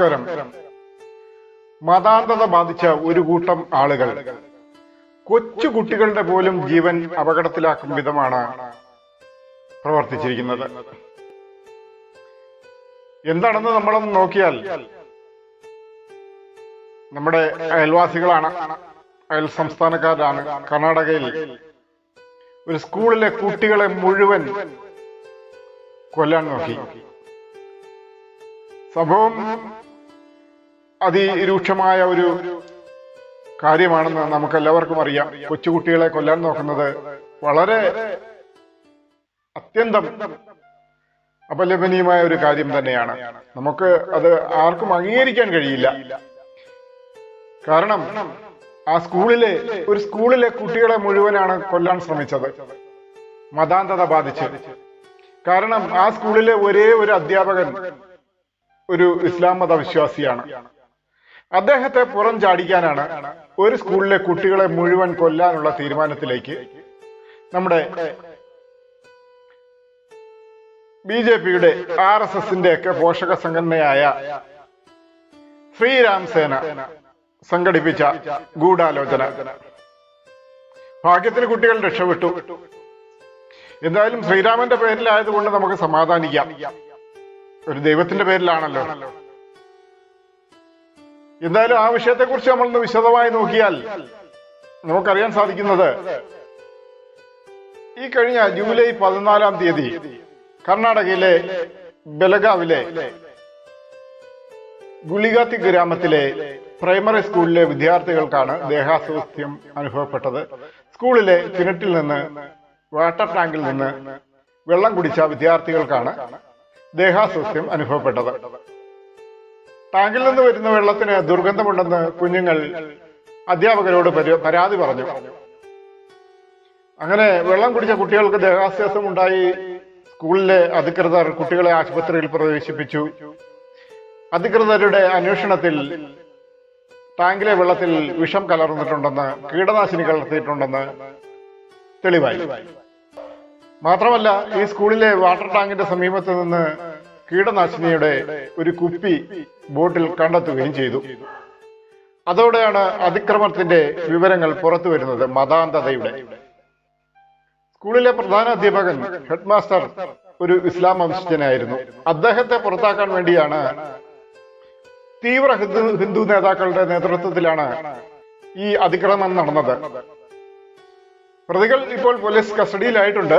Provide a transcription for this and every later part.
നമസ്കാരം. മതാന്തത ബാധിച്ച ഒരു കൂട്ടം ആളുകൾ. കൊച്ചു കുട്ടികളുടെ പോലും ജീവൻ അപകടത്തിലാക്കും വിധമാണ് പ്രവർത്തിച്ചിരിക്കുന്നത്. എന്താണെന്ന് നമ്മളൊന്ന് നോക്കിയാൽ നമ്മുടെ അയൽവാസികളാണ്. അയൽ സംസ്ഥാനക്കാരാണ്. കർണാടകയിൽ ഒരു സ്കൂളിലെ കുട്ടികളെ മുഴുവൻ കൊല്ലാൻ നോക്കി. സംഭവം അതിരൂക്ഷമായ ഒരു കാര്യമാണെന്ന് നമുക്ക് എല്ലാവർക്കും അറിയാം. കൊച്ചുകുട്ടികളെ കൊല്ലാൻ നോക്കുന്നത് വളരെ അത്യന്തം അപലപനീയമായ ഒരു കാര്യം തന്നെയാണ്. നമുക്ക് അത് ആർക്കും അംഗീകരിക്കാൻ കഴിയില്ല. കാരണം ആ സ്കൂളിലെ ഒരു സ്കൂളിലെ കുട്ടികളെ മുഴുവനാണ് കൊല്ലാൻ ശ്രമിച്ചത്. മതാന്തത ബാധിച്ച്. കാരണം ആ സ്കൂളിലെ ഒരേ ഒരു അധ്യാപകൻ ഒരു ഇസ്ലാം മത വിശ്വാസിയാണ് അദ്ദേഹത്തെ പുറം ചാടിക്കാനാണ് ഒരു സ്കൂളിലെ കുട്ടികളെ മുഴുവൻ കൊല്ലാനുള്ള തീരുമാനത്തിലേക്ക് നമ്മുടെ ബി ജെ പിയുടെ ആർ എസ് എസിന്റെ ഒക്കെ പോഷക സംഘടനയായ ശ്രീരാം സേന സംഘടിപ്പിച്ച ഗൂഢാലോചന. ഭാഗ്യത്തിന് കുട്ടികൾ രക്ഷപ്പെട്ടു. എന്തായാലും ശ്രീരാമന്റെ പേരിലായതുകൊണ്ട് നമുക്ക് സമാധാനിക്കാം. ഒരു ദൈവത്തിന്റെ പേരിലാണല്ലോ. എന്തായാലും ആ വിഷയത്തെക്കുറിച്ച് നമ്മളൊന്ന് വിശദമായി നോക്കിയാൽ നമുക്കറിയാൻ സാധിക്കുന്നത് ഈ കഴിഞ്ഞ ജൂലൈ പതിനാലാം തീയതി കർണാടകയിലെ ബലഗാവിലെ ഗുളികാത്തി ഗ്രാമത്തിലെ പ്രൈമറി സ്കൂളിലെ വിദ്യാർത്ഥികൾക്കാണ് ദേഹാസ്വാസ്ഥ്യം അനുഭവപ്പെട്ടത്. സ്കൂളിലെ കിണറ്റിൽ നിന്ന് വാട്ടർ ടാങ്കിൽ നിന്ന് വെള്ളം കുടിച്ച വിദ്യാർത്ഥികൾക്കാണ് ദേഹാസ്വാസ്ഥ്യം അനുഭവപ്പെട്ടത്. ടാങ്കിൽ നിന്ന് വരുന്ന വെള്ളത്തിന് ദുർഗന്ധമുണ്ടെന്ന് കുഞ്ഞുങ്ങൾ അധ്യാപകരോട് പരാതി പറഞ്ഞു. അങ്ങനെ വെള്ളം കുടിച്ച കുട്ടികൾക്ക് ദേഹാസ്വാസ്ഥ്യം ഉണ്ടായി സ്കൂളിലെ അധികൃതർ കുട്ടികളെ ആശുപത്രിയിൽ പ്രവേശിപ്പിച്ചു. അധികൃതരുടെ അന്വേഷണത്തിൽ ടാങ്കിലെ വെള്ളത്തിൽ വിഷം കലർന്നിട്ടുണ്ടെന്ന് കീടനാശിനി കലർത്തിയിട്ടുണ്ടെന്ന് തെളിവായി. മാത്രമല്ല ഈ സ്കൂളിലെ വാട്ടർ ടാങ്കിന്റെ സമീപത്ത് നിന്ന് കീടനാശിനിയുടെ ഒരു കുപ്പി ബോട്ടിൽ കണ്ടെത്തുകയും ചെയ്തു. അതോടെയാണ് അതിക്രമത്തിന്റെ വിവരങ്ങൾ പുറത്തു വരുന്നത് മതാന്തതയുടെ സ്കൂളിലെ പ്രധാന അധ്യാപകൻ ഹെഡ് മാസ്റ്റർ ഒരു ഇസ്ലാം വംശജനായിരുന്നു. അദ്ദേഹത്തെ പുറത്താക്കാൻ വേണ്ടിയാണ് തീവ്ര ഹിന്ദു ഹിന്ദു നേതാക്കളുടെ നേതൃത്വത്തിലാണ് ഈ അതിക്രമം നടന്നത്. പ്രതികൾ ഇപ്പോൾ പോലീസ് കസ്റ്റഡിയിലായിട്ടുണ്ട്.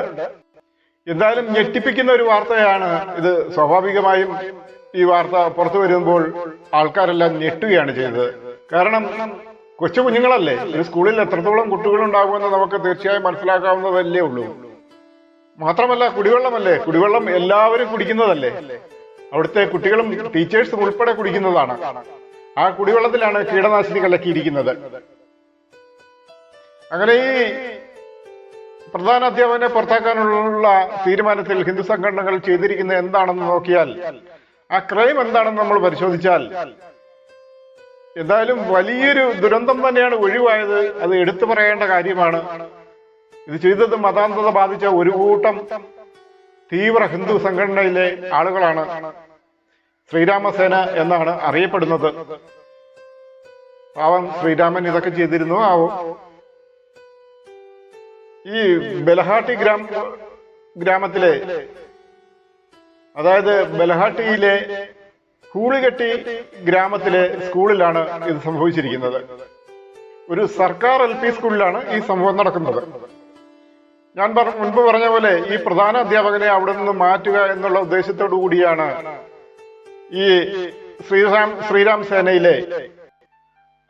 എന്തായാലും ഞെട്ടിപ്പിക്കുന്ന ഒരു വാർത്തയാണ് ഇത്. സ്വാഭാവികമായും ഈ വാർത്ത പുറത്തു വരുമ്പോൾ ആൾക്കാരെല്ലാം ഞെട്ടുകയാണ് ചെയ്തത്. കാരണം കൊച്ചു കുഞ്ഞുങ്ങളല്ലേ? ഒരു സ്കൂളിൽ എത്രത്തോളം കുട്ടികളുണ്ടാകുമെന്ന് നമുക്ക് തീർച്ചയായും മനസ്സിലാക്കാവുന്നതല്ലേ ഉള്ളൂ. മാത്രമല്ല കുടിവെള്ളമല്ലേ? കുടിവെള്ളം എല്ലാവരും കുടിക്കുന്നതല്ലേ? അവിടുത്തെ കുട്ടികളും ടീച്ചേഴ്സും ഉൾപ്പെടെ കുടിക്കുന്നതാണ്. ആ കുടിവെള്ളത്തിലാണ് കീടനാശിനി കലക്കിയിരിക്കുന്നത്. അങ്ങനെ ഈ പ്രധാന അധ്യാപകനെ പുറത്താക്കാനുള്ള തീരുമാനത്തിൽ ഹിന്ദു സംഘടനകൾ ചെയ്തിരിക്കുന്നത് എന്താണെന്ന് നോക്കിയാൽ ആ ക്രൈം എന്താണെന്ന് നമ്മൾ പരിശോധിച്ചാൽ എന്തായാലും വലിയൊരു ദുരന്തം തന്നെയാണ് ഒഴിവായത്. അത് എടുത്തു പറയേണ്ട കാര്യമാണ്. ഇത് ചെയ്തത് മതാന്തത ബാധിച്ച ഒരു കൂട്ടം തീവ്ര ഹിന്ദു സംഘടനയിലെ ആളുകളാണ്. ശ്രീരാമസേന എന്നാണ് അറിയപ്പെടുന്നത്. പാവം ശ്രീരാമൻ ഇതൊക്കെ ചെയ്തിരുന്നു. ആവും ഈ ബലഹാട്ടി ഗ്രാമ ഗ്രാമത്തിലെ അതായത് ബലഹാട്ടിയിലെ കൂളികെട്ടി ഗ്രാമത്തിലെ സ്കൂളിലാണ് ഇത് സംഭവിച്ചിരിക്കുന്നത്. ഒരു സർക്കാർ എൽ പി സ്കൂളിലാണ് ഈ സംഭവം നടക്കുന്നത്. ഞാൻ മുൻപ് പറഞ്ഞ പോലെ ഈ പ്രധാന അധ്യാപകനെ അവിടെ നിന്ന് മാറ്റുക എന്നുള്ള ഉദ്ദേശത്തോടു കൂടിയാണ് ഈ ശ്രീറാം ശ്രീരാം സേനയിലെ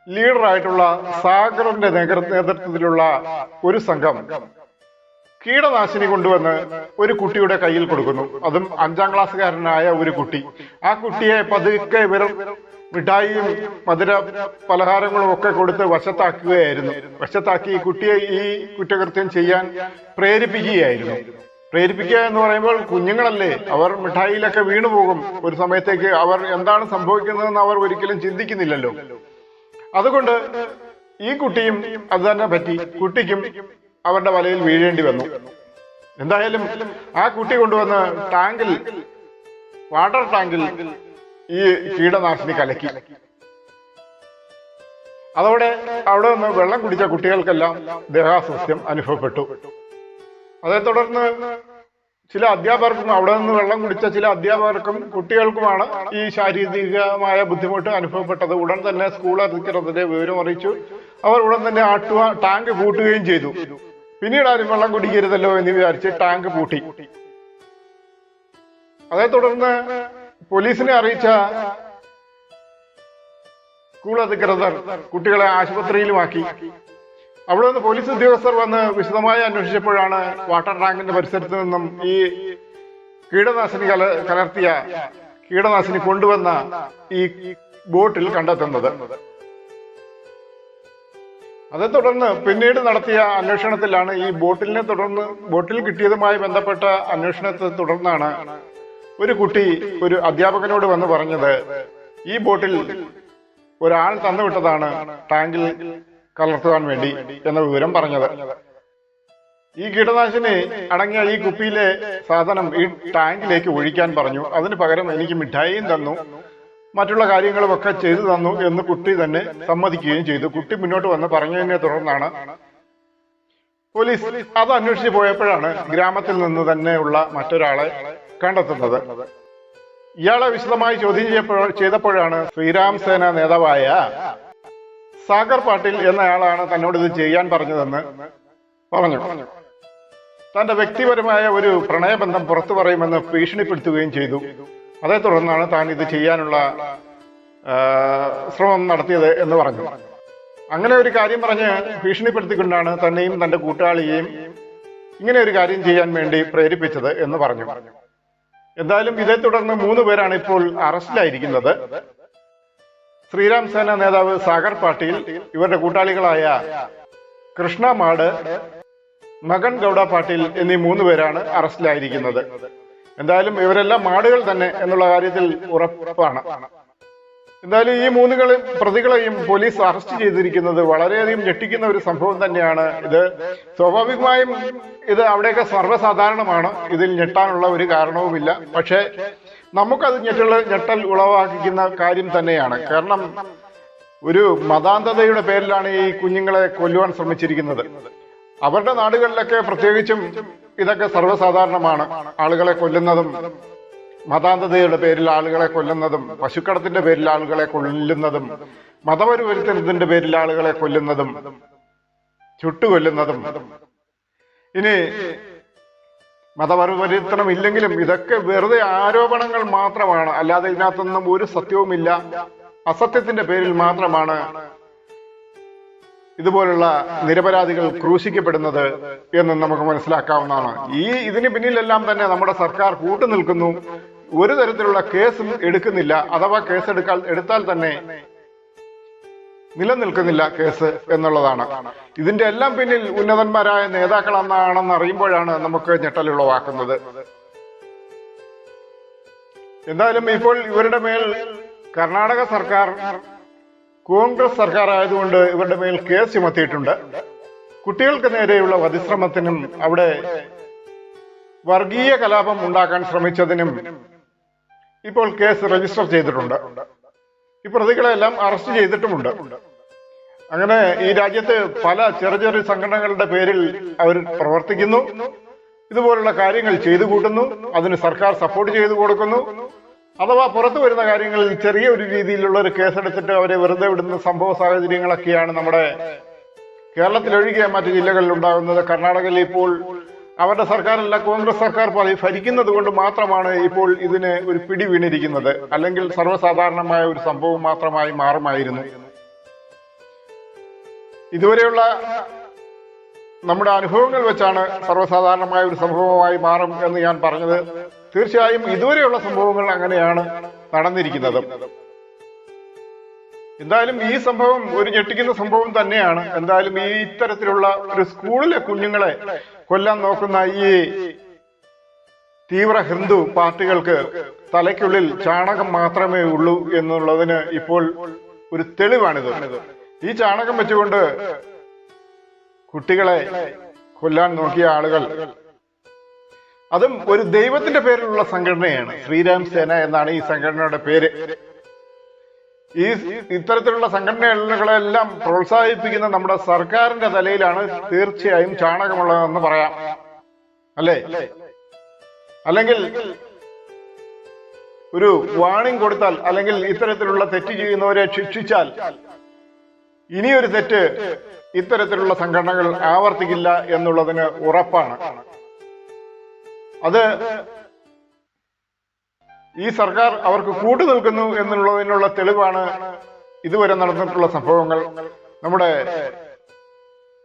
ലീഡറായിട്ടുള്ള സാഗറിന്റെ നേതൃ- നേതൃത്വത്തിലുള്ള ഒരു സംഘം കീടനാശിനി കൊണ്ടുവന്ന് ഒരു കുട്ടിയുടെ കയ്യിൽ കൊടുക്കുന്നു. അതും അഞ്ചാം ക്ലാസ്സുകാരനായ ഒരു കുട്ടി. ആ കുട്ടിയെ പതുക്കെ വെറും മിഠായിയും മധുര പലഹാരങ്ങളും ഒക്കെ കൊടുത്ത് വശത്താക്കുകയായിരുന്നു. വശത്താക്കി ഈ കുട്ടിയെ ഈ കുറ്റകൃത്യം ചെയ്യാൻ പ്രേരിപ്പിക്കുകയായിരുന്നു. പ്രേരിപ്പിക്കുക എന്ന് പറയുമ്പോൾ കുഞ്ഞുങ്ങളല്ലേ അവർ മിഠായിലൊക്കെ വീണുപോകും. ഒരു സമയത്തേക്ക് അവർ എന്താണ് സംഭവിക്കുന്നതെന്ന് അവർ ഒരിക്കലും ചിന്തിക്കുന്നില്ലല്ലോ. അതുകൊണ്ട് ഈ കുട്ടിയും അത് തന്നെ പറ്റി. കുട്ടിക്കും അവരുടെ വലയിൽ വീഴേണ്ടി വന്നു. എന്തായാലും ആ കുട്ടി കൊണ്ടുവന്ന് ടാങ്കിൽ വാട്ടർ ടാങ്കിൽ ഈ കീടനാശിനി കലക്കി. അതോടെ അവിടെ നിന്ന് വെള്ളം കുടിച്ച കുട്ടികൾക്കെല്ലാം ദേഹാസ്വാസ്ഥ്യം അനുഭവപ്പെട്ടു. അതേ തുടർന്ന് ചില അധ്യാപകർക്കും അവിടെ നിന്ന് വെള്ളം കുടിച്ച ചില അധ്യാപകർക്കും കുട്ടികൾക്കുമാണ് ഈ ശാരീരികമായ ബുദ്ധിമുട്ട് അനുഭവപ്പെട്ടത്. ഉടൻ തന്നെ സ്കൂൾ അധികൃതരെ വിവരം അറിയിച്ചു. അവർ ഉടൻ തന്നെ ആട്ടുക ടാങ്ക് പൂട്ടുകയും ചെയ്തു. പിന്നീട് ആരും വെള്ളം കുടിക്കരുതല്ലോ എന്ന് വിചാരിച്ച് ടാങ്ക് പൂട്ടി. അതേ തുടർന്ന് പോലീസിനെ അറിയിച്ച സ്കൂൾ അധികൃതർ കുട്ടികളെ ആശുപത്രിയിലുമാക്കി. അവിടെ നിന്ന് പോലീസ് ഉദ്യോഗസ്ഥർ വന്ന് വിശദമായി അന്വേഷിച്ചപ്പോഴാണ് വാട്ടർ ടാങ്കിന്റെ പരിസരത്ത് നിന്നും ഈ കീടനാശിനി കല കലർത്തിയ കീടനാശിനി കൊണ്ടുവന്ന ഈ ബോട്ടിൽ കണ്ടെത്തുന്നത്. അതേ തുടർന്ന് പിന്നീട് നടത്തിയ അന്വേഷണത്തിലാണ് ഈ ബോട്ടിലിനെ തുടർന്ന് ബോട്ടിൽ കിട്ടിയതുമായി ബന്ധപ്പെട്ട അന്വേഷണത്തെ തുടർന്നാണ് ഒരു കുട്ടി ഒരു അധ്യാപകനോട് വന്ന് പറഞ്ഞത് ഈ ബോട്ടിൽ ഒരാൾ തന്നുവിട്ടതാണ് ടാങ്കിൽ കലർത്തുവാൻ വേണ്ടി എന്ന വിവരം പറഞ്ഞത്. ഈ കീടനാശിനി അടങ്ങിയ ഈ കുപ്പിയിലെ സാധനം ഈ ടാങ്കിലേക്ക് ഒഴിക്കാൻ പറഞ്ഞു. അതിന് പകരം എനിക്ക് മിഠായിയും തന്നു. മറ്റുള്ള കാര്യങ്ങളും ഒക്കെ ചെയ്തു തന്നു എന്ന് കുട്ടി തന്നെ സമ്മതിക്കുകയും ചെയ്തു. കുട്ടി മുന്നോട്ട് വന്ന് പറഞ്ഞതിനെ തുടർന്നാണ് പോലീസ് അത് അന്വേഷിച്ച് പോയപ്പോഴാണ് ഗ്രാമത്തിൽ നിന്ന് തന്നെയുള്ള മറ്റൊരാളെ കണ്ടെത്തുന്നത്. ഇയാളെ വിശദമായി ചോദ്യം ചെയ്യപ്പോ ചെയ്തപ്പോഴാണ് ശ്രീരാം സേന നേതാവായ സാഗർ പാട്ടീൽ എന്നയാളാണ് തന്നോട് ഇത് ചെയ്യാൻ പറഞ്ഞതെന്ന് പറഞ്ഞു. തന്റെ വ്യക്തിപരമായ ഒരു പ്രണയബന്ധം പുറത്തു പറയുമെന്ന് ഭീഷണിപ്പെടുത്തുകയും ചെയ്തു. അതേ തുടർന്നാണ് താൻ ഇത് ചെയ്യാനുള്ള ശ്രമം നടത്തിയത് എന്ന് പറഞ്ഞു. അങ്ങനെ ഒരു കാര്യം പറഞ്ഞ് ഭീഷണിപ്പെടുത്തിക്കൊണ്ടാണ് തന്നെയും തന്റെ കൂട്ടാളിയെയും ഇങ്ങനെ ഒരു കാര്യം ചെയ്യാൻ വേണ്ടി പ്രേരിപ്പിച്ചത് എന്ന് പറഞ്ഞു. എന്തായാലും ഇതേ തുടർന്ന് മൂന്ന് പേരാണ് ഇപ്പോൾ അറസ്റ്റിലായിരിക്കുന്നത്. ശ്രീരാം സേന നേതാവ് സാഗർ പാട്ടീൽ ഇവരുടെ കൂട്ടാളികളായ കൃഷ്ണ മാട് മകൻ ഗൗഡ പാട്ടീൽ എന്നീ മൂന്ന് പേരാണ് അറസ്റ്റിലായിരിക്കുന്നത്. എന്തായാലും ഇവരെല്ലാം മാടുകൾ തന്നെ എന്നുള്ള കാര്യത്തിൽ ഉറപ്പാണ്. എന്തായാലും ഈ മൂന്നുകളെ പ്രതികളെയും പോലീസ് അറസ്റ്റ് ചെയ്തിരിക്കുന്നത് വളരെയധികം ഞെട്ടിക്കുന്ന ഒരു സംഭവം തന്നെയാണ് ഇത്. സ്വാഭാവികമായും ഇത് അവിടെയൊക്കെ സർവസാധാരണമാണ്. ഇതിൽ ഞെട്ടാനുള്ള ഒരു കാരണവുമില്ല. പക്ഷേ നമുക്കത് ഞെട്ടുള്ള ഞെട്ടൽ ഉളവാക്കിക്കുന്ന കാര്യം തന്നെയാണ്. കാരണം ഒരു മതാന്തതയുടെ പേരിലാണ് ഈ കുഞ്ഞുങ്ങളെ കൊല്ലുവാൻ ശ്രമിച്ചിരിക്കുന്നത്. അവരുടെ നാടുകളിലൊക്കെ പ്രത്യേകിച്ചും ഇതൊക്കെ സർവസാധാരണമാണ്. ആളുകളെ കൊല്ലുന്നതും മതാന്തതയുടെ പേരിൽ ആളുകളെ കൊല്ലുന്നതും പശുക്കടത്തിന്റെ പേരിൽ ആളുകളെ കൊല്ലുന്നതും മതപരിവർത്തനത്തിന്റെ പേരിൽ ആളുകളെ കൊല്ലുന്നതും ചുട്ടുകൊല്ലുന്നതും. ഇനി മതപരിവർത്തനം ഇല്ലെങ്കിലും ഇതൊക്കെ വെറുതെ ആരോപണങ്ങൾ മാത്രമാണ്. അല്ലാതെ ഇതിനകത്തൊന്നും ഒരു സത്യവുമില്ല. അസത്യത്തിന്റെ പേരിൽ മാത്രമാണ് ഇതുപോലുള്ള നിരപരാധികൾ ക്രൂശിക്കപ്പെടുന്നത് എന്ന് നമുക്ക് മനസ്സിലാക്കാവുന്നതാണ്. ഈ ഇതിന് പിന്നിലെല്ലാം തന്നെ നമ്മുടെ സർക്കാർ കൂട്ടുനിൽക്കുന്നു. ഒരു തരത്തിലുള്ള കേസും എടുക്കുന്നില്ല അഥവാ കേസ് എടുക്കാൻ എടുത്താൽ തന്നെ നിലനിൽക്കുന്നില്ല കേസ് എന്നുള്ളതാണ്. ഇതിന്റെ എല്ലാം പിന്നിൽ ഉന്നതന്മാരായ നേതാക്കൾ എന്നാണെന്ന് അറിയുമ്പോഴാണ് നമുക്ക് ഞെട്ടലുളവാക്കുന്നത് എന്തായാലും ഇപ്പോൾ ഇവരുടെ മേൽ കർണാടക സർക്കാർ കോൺഗ്രസ് സർക്കാർ ആയതുകൊണ്ട് ഇവരുടെ മേൽ കേസ് ചുമത്തിയിട്ടുണ്ട്. കുട്ടികൾക്ക് നേരെയുള്ള വധിശ്രമത്തിനും അവിടെ വർഗീയ കലാപം ഉണ്ടാക്കാൻ ശ്രമിച്ചതിനും ഇപ്പോൾ കേസ് രജിസ്റ്റർ ചെയ്തിട്ടുണ്ട്. ഈ പ്രതികളെല്ലാം അറസ്റ്റ് ചെയ്തിട്ടുമുണ്ട്. അങ്ങനെ ഈ രാജ്യത്തെ പല ചെറിയ ചെറിയ സംഘടനകളുടെ പേരിൽ അവർ പ്രവർത്തിക്കുന്നു. ഇതുപോലുള്ള കാര്യങ്ങൾ ചെയ്തു കൂട്ടുന്നു. അതിന് സർക്കാർ സപ്പോർട്ട് ചെയ്തു കൊടുക്കുന്നു. അഥവാ പുറത്തു വരുന്ന കാര്യങ്ങളിൽ ചെറിയ ഒരു രീതിയിലുള്ള ഒരു കേസെടുത്തിട്ട് അവരെ വെറുതെ വിടുന്ന സംഭവ സാഹചര്യങ്ങളൊക്കെയാണ് നമ്മുടെ കേരളത്തിലൊഴികെ മറ്റു ജില്ലകളിൽ ഉണ്ടാകുന്നത്. കർണാടകയിൽ ഇപ്പോൾ അവരുടെ സർക്കാരല്ല കോൺഗ്രസ് സർക്കാർ ഭരിക്കുന്നത് കൊണ്ട് മാത്രമാണ് ഇപ്പോൾ ഇതിന് ഒരു പിടി വീണിരിക്കുന്നത് അല്ലെങ്കിൽ സർവസാധാരണമായ ഒരു സംഭവം മാത്രമായി മാറുമായിരുന്നു. ഇതുവരെയുള്ള നമ്മുടെ അനുഭവങ്ങൾ വെച്ചാണ് സർവസാധാരണമായ ഒരു സംഭവമായി മാറും എന്ന് ഞാൻ പറഞ്ഞത്. തീർച്ചയായും ഇതുവരെയുള്ള സംഭവങ്ങൾ അങ്ങനെയാണ് നടന്നിരിക്കുന്നത്. എന്തായാലും ഈ സംഭവം ഒരു ഞെട്ടിക്കുന്ന സംഭവം തന്നെയാണ്. എന്തായാലും ഈ ഇത്തരത്തിലുള്ള ഒരു സ്കൂളിലെ കുഞ്ഞുങ്ങളെ കൊല്ലാൻ നോക്കുന്ന ഈ തീവ്ര ഹിന്ദു പാർട്ടികൾക്ക് തലയ്ക്കുള്ളിൽ ചാണകം മാത്രമേ ഉള്ളൂ എന്നുള്ളതിന് ഇപ്പോൾ ഒരു തെളിവാണിത്. ഈ ചാണകം വെച്ചുകൊണ്ട് കുട്ടികളെ കൊല്ലാൻ നോക്കിയ ആളുകൾ അതും ഒരു ദൈവത്തിന്റെ പേരിലുള്ള സംഘടനയാണ്. ശ്രീരാം സേന എന്നാണ് ഈ സംഘടനയുടെ പേര്. ഈ ഇത്തരത്തിലുള്ള സംഘടനകളെല്ലാം പ്രോത്സാഹിപ്പിക്കുന്ന നമ്മുടെ സർക്കാരിന്റെ തലയിലാണ് തീർച്ചയായും ചാണകമുള്ളതെന്ന് പറയാം. അല്ലേ? അല്ലെങ്കിൽ ഒരു വാണിംഗ് കൊടുത്താൽ അല്ലെങ്കിൽ ഇത്തരത്തിലുള്ള തെറ്റ് ചെയ്യുന്നവരെ ശിക്ഷിച്ചാൽ ഇനിയൊരു തെറ്റ് ഇത്തരത്തിലുള്ള സംഘടനകൾ ആവർത്തിക്കില്ല എന്നുള്ളതിന് ഉറപ്പാണ്. അത് ഈ സർക്കാർ അവർക്ക് കൂട്ടു നിൽക്കുന്നു എന്നുള്ളതിനുള്ള തെളിവാണ് ഇതുവരെ നടന്നിട്ടുള്ള സംഭവങ്ങൾ. നമ്മുടെ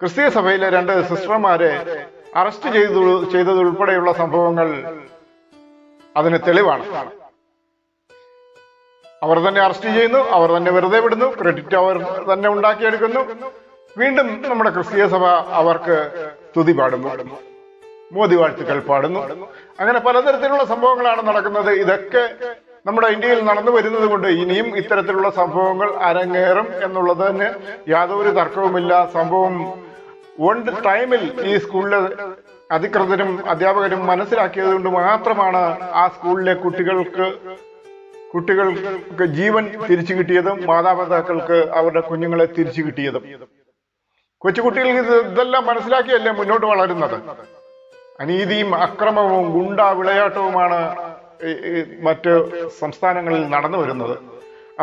ക്രിസ്തീയ സഭയിലെ രണ്ട് സിസ്റ്റർമാരെ അറസ്റ്റ് ചെയ്തു ചെയ്തതുൾപ്പെടെയുള്ള സംഭവങ്ങൾ അതിന് തെളിവാണ്. അവർ തന്നെ അറസ്റ്റ് ചെയ്യുന്നു അവർ തന്നെ വെറുതെ വിടുന്നു ക്രെഡിറ്റ് അവർ തന്നെ ഉണ്ടാക്കിയെടുക്കുന്നു. വീണ്ടും നമ്മുടെ ക്രിസ്തീയ സഭ അവർക്ക് തുതി പാടുന്നു മോദി വാഴ്ത്തുക്കൾ പാടുന്നു. അങ്ങനെ പലതരത്തിലുള്ള സംഭവങ്ങളാണ് നടക്കുന്നത്. ഇതൊക്കെ നമ്മുടെ ഇന്ത്യയിൽ നടന്നു വരുന്നത് കൊണ്ട് ഇനിയും ഇത്തരത്തിലുള്ള സംഭവങ്ങൾ അരങ്ങേറും എന്നുള്ളത് തന്നെ യാതൊരു തർക്കവുമില്ല. സംഭവം വൺ ടൈമിൽ ഈ സ്കൂളിലെ അധികൃതരും അധ്യാപകരും മനസ്സിലാക്കിയത് കൊണ്ട് മാത്രമാണ് ആ സ്കൂളിലെ കുട്ടികൾക്ക് കുട്ടികൾക്ക് ജീവൻ തിരിച്ചു കിട്ടിയതും മാതാപിതാക്കൾക്ക് അവരുടെ കുഞ്ഞുങ്ങളെ തിരിച്ചു കിട്ടിയതും. കൊച്ചുകുട്ടികൾക്ക് ഇതെല്ലാം മനസ്സിലാക്കിയല്ലേ മുന്നോട്ട് വളരുന്നത്? അനീതിയും അക്രമവും ഗുണ്ട വിളയാട്ടവുമാണ് മറ്റ് സംസ്ഥാനങ്ങളിൽ നടന്നു വരുന്നത്.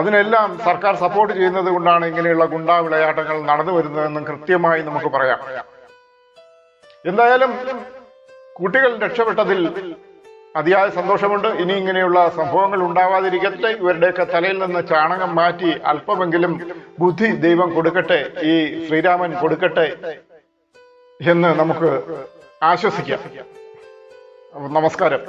അതിനെല്ലാം സർക്കാർ സപ്പോർട്ട് ചെയ്യുന്നത് കൊണ്ടാണ് ഇങ്ങനെയുള്ള ഗുണ്ടാ വിളയാട്ടങ്ങൾ നടന്നു വരുന്നതെന്നും കൃത്യമായി നമുക്ക് പറയാം. എന്തായാലും കുട്ടികൾ രക്ഷപ്പെട്ടതിൽ അതിയായ സന്തോഷമുണ്ട്. ഇനി ഇങ്ങനെയുള്ള സംഭവങ്ങൾ ഉണ്ടാവാതിരിക്കട്ടെ. ഇവരുടെയൊക്കെ തലയിൽ നിന്ന് ചാണകം മാറ്റി അല്പമെങ്കിലും ബുദ്ധി ദൈവം കൊടുക്കട്ടെ ഈ ശ്രീരാമൻ കൊടുക്കട്ടെ എന്ന് നമുക്ക് ആശ്വസിക്കാം. നമസ്കാരം.